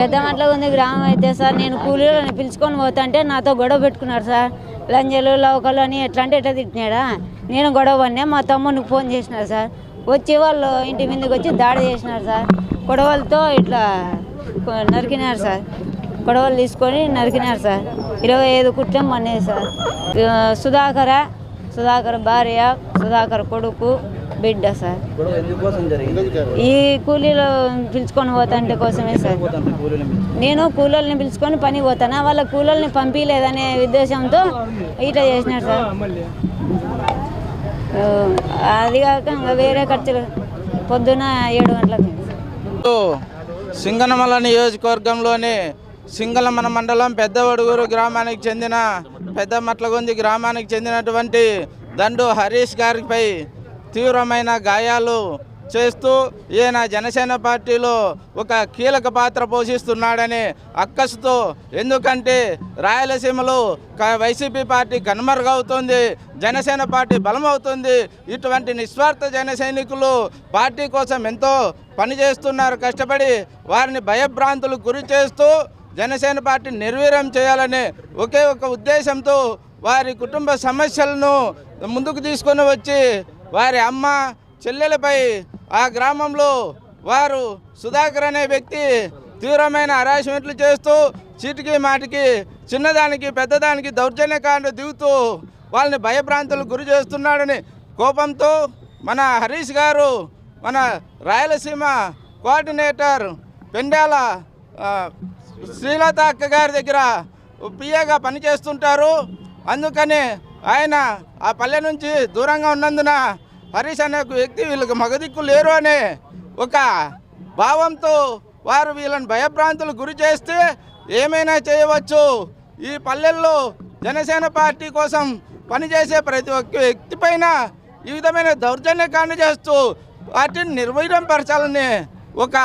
పెద్దమట్ల ఉంది గ్రామం అయితే సార్. నేను కూలీలను పిలుచుకొని పోతుంటే నాతో గొడవ పెట్టుకున్నారు సార్. లంజలు లవకలు అని ఎట్లా అంటే ఎట్లా తిట్టినాడా? నేను గొడవ పడినా మా తమ్మునికి ఫోన్ చేసినారు సార్. వచ్చి వాళ్ళు ఇంటి మీదకి వచ్చి దాడి చేసినారు సార్. గొడవలతో ఇట్లా నరికినారు సార్. గొడవలు తీసుకొని నరికినారు సార్. ఇరవై ఐదు కుట్లం మన్నేది సార్. సుధాకర సుధాకర్ భార్య సుధాకర్ కొడుకు బిడ్డ సార్. ఈ కూలీలు పిలుచుకొని పోతాంటే కోసమే సార్. నేను కూలోల్ని పిలుచుకొని? పని పోతానా? వాళ్ళ కూలోల్ని పంపించలేదనే ఉద్దేశంతో ఇట్లా చేసినారు సార్. అది కాక ఇంకా వేరే ఖర్చులు. పొద్దున ఏడు గంటలకు. సింగనమల నియోజకవర్గంలోని సింగళమన మండలం పెద్దవడుగురు గ్రామానికి చెందిన పెద్ద మట్లగొంది గ్రామానికి చెందినటువంటి దండు హరీష్ గారిపై తీవ్రమైన గాయాలు చేస్తూ ఈయన జనసేన పార్టీలో ఒక కీలక పాత్ర పోషిస్తున్నాడని అక్కసుతో ఎందుకంటే రాయలసీమలో వైసీపీ పార్టీ కనుమరుగవుతుంది జనసేన పార్టీ బలమవుతుంది ఇటువంటి నిస్వార్థ జన సైనికులు పార్టీ కోసం ఎంతో పనిచేస్తున్నారు కష్టపడి వారిని భయభ్రాంతులు గురి చేస్తూ జనసేన పార్టీ నిర్వీర్యం చేయాలనే ఒకే ఒక ఉద్దేశంతో వారి కుటుంబ సమస్యలను ముందుకు తీసుకొని వచ్చి వారి అమ్మ చెల్లెలపై ఆ గ్రామంలో వారు సుధాకర్ అనే వ్యక్తి తీవ్రమైన హరాస్మెంట్లు చేస్తూ చీటికి మాటికి చిన్నదానికి పెద్దదానికి దౌర్జన్యకాండ దిగుతూ వాళ్ళని భయభ్రాంతులు గురి చేస్తున్నాడని కోపంతో మన హరీష్ గారు మన రాయలసీమ కోఆర్డినేటర్ పెండాల శ్రీలత అక్క గారి దగ్గర పిఏగా పనిచేస్తుంటారు. అందుకని ఆయన ఆ పల్లె నుంచి దూరంగా ఉన్నందున హరీష్ అనే ఒక వ్యక్తి వీళ్ళకి మగదిక్కు లేరు అనే ఒక భావంతో వారు వీళ్ళని భయభ్రాంతులు గురి చేస్తే ఏమైనా చేయవచ్చు. ఈ పల్లెల్లో జనసేన పార్టీ కోసం పనిచేసే ప్రతి ఒక్క వ్యక్తి పైన ఈ విధమైన దౌర్జన్యకాన్ని చేస్తూ వాటిని నిర్వీర్యంపరచాలని ఒక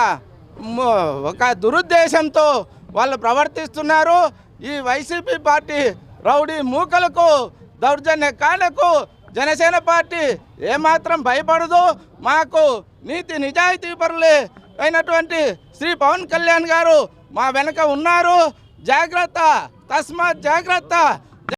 ఒక దురుద్దేశంతో వాళ్ళు ప్రవర్తిస్తున్నారు. ఈ వైసీపీ పార్టీ రౌడీ మూకలకు దౌర్జన్య కాండకు జనసేన పార్టీ ఏమాత్రం భయపడదు. మాకు నీతి నిజాయితీ పరులే అయినటువంటి శ్రీ పవన్ కళ్యాణ్ గారు మా వెనక ఉన్నారు. జాగ్రత్త తస్మాత్ జాగ్రత్త.